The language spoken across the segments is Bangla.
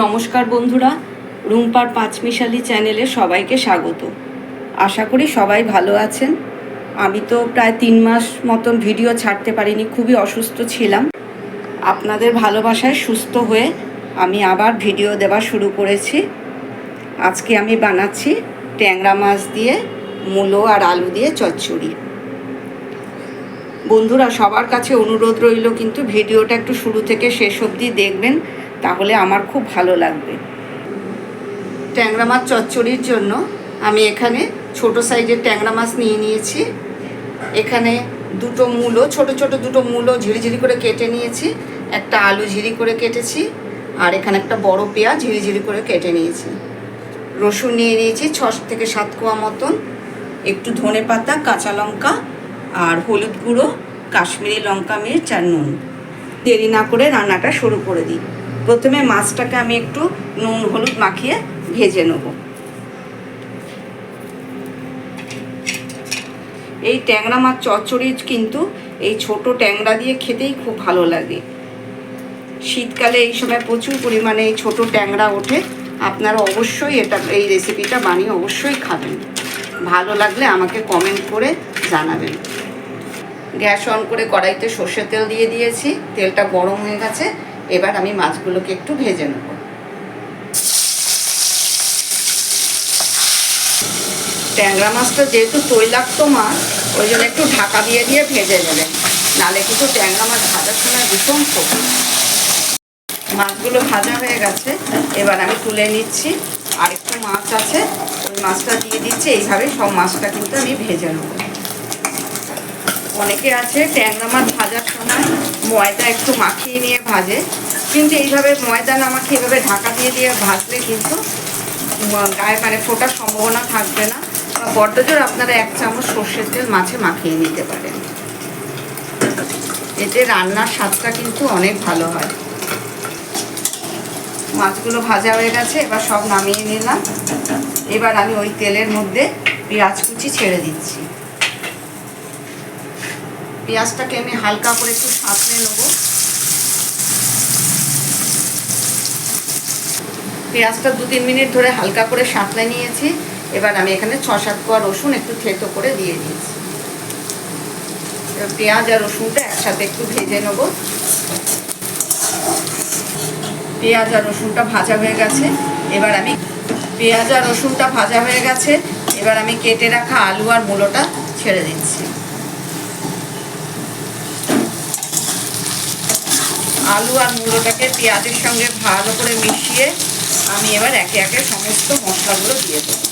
নমস্কার বন্ধুরা, রুম্পার পাঁচমিশালি চ্যানেলে সবাইকে স্বাগত। আশা করি সবাই ভালো আছেন। আমি তো প্রায় তিন মাস মতন ভিডিও ছাড়তে পারিনি, খুবই অসুস্থ ছিলাম। আপনাদের ভালোবাসায় সুস্থ হয়ে আমি আবার ভিডিও দেওয়া শুরু করেছি। আজকে আমি বানাচ্ছি ট্যাংরা মাছ দিয়ে মূলো আর আলু দিয়ে চচ্চড়ি। বন্ধুরা, সবার কাছে অনুরোধ রইল, কিন্তু ভিডিওটা একটু শুরু থেকে শেষ অবধি দেখবেন। তাহলে আমার খুব ভালো লাগবে। ট্যাংরা মাছ চচ্চড়ির জন্য আমি এখানে ছোট সাইজের ট্যাংরা মাছ নিয়ে নিয়েছি। এখানে দুটো মূলো, ছোট ছোট দুটো মূলো ঝিরিঝিরি করে কেটে নিয়েছি। একটা আলু ঝিরি করে কেটেছি আর এখানে একটা বড় পেঁয়াজ ঝিরিঝিরি করে কেটে নিয়েছি। রসুন নিয়ে নিয়েছি ছ থেকে সাত কোয়া মতন। একটু ধনে পাতা, কাঁচা লঙ্কা আর হলুদ গুঁড়ো, কাশ্মীরি লঙ্কা, মির্চ আর নুন। দেরি না করে রান্নাটা শুরু করে দিই। প্রথমে মাছটাকে আমি একটু নুন, হলুদ মাখিয়ে ভেজে নেব। এই ট্যাংরা মাছ চচ্চড়ি কিন্তু এই ছোট ট্যাংরা দিয়ে খেতেই খুব ভালো লাগে। শীতকালে এই সময় প্রচুর পরিমাণে এই ছোট ট্যাংরা ওঠে। আপনারা অবশ্যই এটা, এই রেসিপিটা বানিয়ে অবশ্যই খাবেন। ভালো লাগলে আমাকে কমেন্ট করে জানাবেন। গ্যাস অন করে কড়াইতে সর্ষের তেল দিয়ে দিয়েছি। তেলটা গরম হয়ে গেছে। এবার আমি মাছগুলোকে একটু ভেজে নেব। ট্যাংরা মাছটা যেহেতু তৈলাক্ত মাছ, ওই জন্য একটু ঢাকা দিয়ে দিয়ে ভেজে নেবেন। নালে কিন্তু ট্যাংরা মাছ ভাজার সময় ভীষণ কমে মাছগুলো ভাজা হয়ে গেছে, এবার আমি তুলে নিচ্ছি। আর একটু মাছ আছে, ওই মাছটা দিয়ে দিচ্ছি, এইভাবে সব মাছটা কিন্তু আমি ভেজে নেব। অনেকে আছে, ট্যাংরা মাছ ভাজার সময় ময়দা একটু মাখিয়ে নিয়ে ভাজে। কিন্তু এইভাবে ময়দা না মাখিয়ে এইভাবে ঢাকা দিয়ে দিয়ে ভাজলে কিন্তু গায়ে মানে ফোটার সম্ভাবনা থাকবে না। বা বড্ডজোর আপনারা এক চামচ সর্ষের তেল মাছে মাখিয়ে নিতে পারেন। এতে রান্নার স্বাদটা কিন্তু অনেক ভালো হয়। মাছগুলো ভাজা হয়ে গেছে, এবার সব নামিয়ে নিলাম। এবার আমি ওই তেলের মধ্যে পেঁয়াজ কুচি ছেড়ে দিচ্ছি। পেঁয়াজটাকে আমি হালকা করে একটু সাঁতলে নেব। পেঁয়াজটা দু তিন মিনিট ধরে হালকা করে সাঁতলে নিয়েছি। এবার আমি এখানে ছ সাত কোয়া রসুন একটু থেতো করে দিয়ে দিয়েছি। পেঁয়াজ আর রসুনটা একসাথে একটু ভেজে নেব। পেঁয়াজ আর রসুনটা ভাজা হয়ে গেছে। এবার আমি পেঁয়াজ আর রসুনটা ভাজা হয়ে গেছে। এবার আমি কেটে রাখা আলু আর মূলোটা ছেড়ে দিচ্ছি। আলু আর মূলোটাকে পেঁয়াজের সঙ্গে ভালো করে মিশিয়ে আমি এবার একে একে সমস্ত মশলাগুলো দিয়ে দেবো।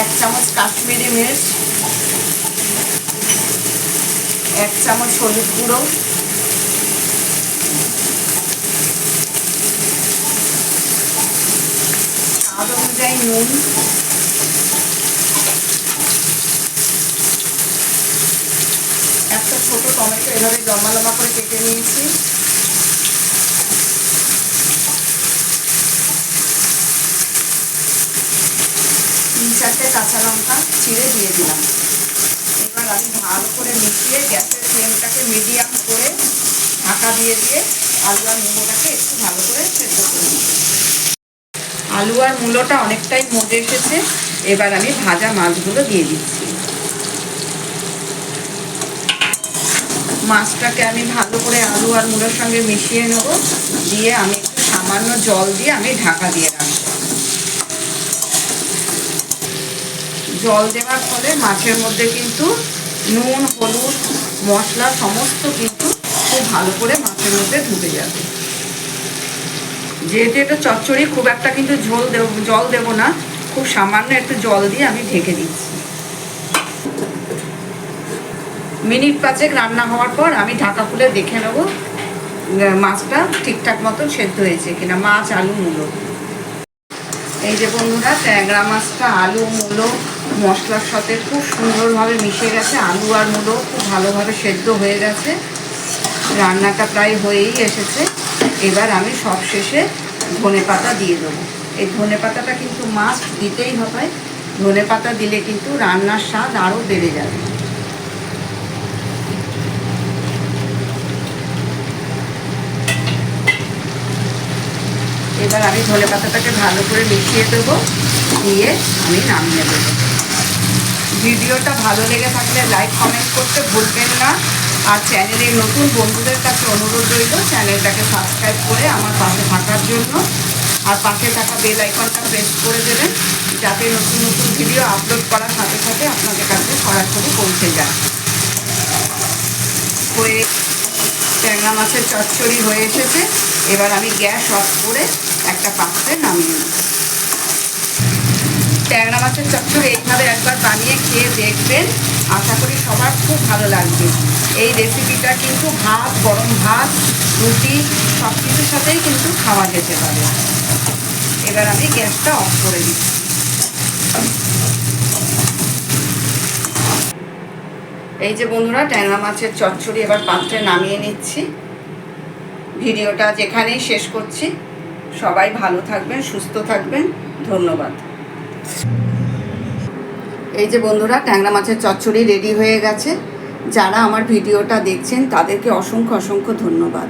এক চামচ কাশ্মীরি মির্চ, এক চামচ হলুদ গুঁড়ো, স্বাদ অনুযায়ী নুন একটা ছোট টমেটো এভাবে লম্বা লম্বা করে কেটে নিয়েছি। তিন চারটে কাঁচা লঙ্কা চিড়ে দিয়ে দিলাম। এবার আমি ভালো করে মিশিয়ে গ্যাসের ফ্লেমটাকে মিডিয়াম করে ঢাকা দিয়ে দিয়ে আলু আর মোমোটাকে একটু ভালো করে সেদ্ধ করে আলু আর মূলোটা অনেকটাই মজে এসেছে। এবার আমি ভাজা মাছগুলো দিয়ে দিচ্ছি। মাছটাকে আমি ভালো করে আলু আর মূলোর সঙ্গে মিশিয়ে নেব। দিয়ে আমি একটু সামান্য জল দিয়ে আমি ঢাকা দিয়ে রাখব। জল দেওয়ার ফলে মাছের মধ্যে কিন্তু নুন, হলুদ, মশলা সমস্ত কিন্তু খুব ভালো করে মাছের মধ্যে ঢুকে যাবে। যেহেতু এটা চচ্চড়ি, খুব একটা কিন্তু ঝোল দেব জল দেব না। খুব সামান্য একটু জল দিয়ে আমি ঢেকে দিচ্ছি। মিনিট পাঁচেক রান্না হওয়ার পর আমি ঢাকা খুলে দেখে নেব মাছটা ঠিকঠাক মতো সেদ্ধ হয়েছে কিনা, মাছ, আলু, মূলো। এই যে বন্ধুরা, ট্যাংরা মাছটা, আলু, মূলো, মশলার সাথে খুব সুন্দরভাবে মিশে গেছে, আলু আর মূলো খুব ভালোভাবে সেদ্ধ হয়ে গেছে। রান্নাটা প্রায় হয়েই এসেছে। এবার আমি সব শেষে ধনে পাতা দিয়ে দেবো। এই ধনে পাতাটা কিন্তু মাছ দিতেই হবে। ধনে পাতা দিলে কিন্তু রান্নার স্বাদ আরও বেড়ে যাবে। এবার আমি ধনে পাতাটাকে ভালো করে মিশিয়ে দেবো, দিয়ে আমি নামিয়ে দেবো। ভিডিওটা ভালো লেগে থাকলে লাইক, কমেন্ট করতে ভুলবেন না। আর চ্যানেলের নতুন বন্ধুদের কাছে অনুরোধ রইল, চ্যানেলটাকে সাবস্ক্রাইব করে আমার পাশে থাকার জন্য। আর পাশে থাকা বেল আইকনটা প্রেস করে দেবেন, যাতে নতুন নতুন ভিডিও আপলোড করার সাথে সাথে আপনাদের কাছে সরাসরি পৌঁছে যায়। হয়ে ট্যাংরা মাছের চচ্চড়ি হয়ে এসেছে। এবার আমি গ্যাস অফ করে একটা পাত্রে নামিয়ে নেব। ট্যাংরা মাছের চচ্চড়ি এইভাবে একবার বানিয়ে খেয়ে দেখবেন। আশা করি সবার খুব ভালো লাগবে। এই রেসিপিটা কিন্তু ভাত, গরম ভাত, রুটি সব কিছুর সাথেই কিন্তু খাওয়া যেতে পারে। এবার আমি গ্যাসটা অফ করে দিচ্ছি। এই যে বন্ধুরা, ট্যাংরা মাছের চচ্চড়ি এবার পাত্রে নামিয়ে নিচ্ছি। ভিডিওটা যেখানেই শেষ করছি, সবাই ভালো থাকবেন, সুস্থ থাকবেন, ধন্যবাদ। এই যে বন্ধুরা, ট্যাংরা মাছের চচ্চড়ি রেডি হয়ে গেছে। যারা আমার ভিডিওটা দেখছেন, তাদেরকে অসংখ্য অসংখ্য ধন্যবাদ।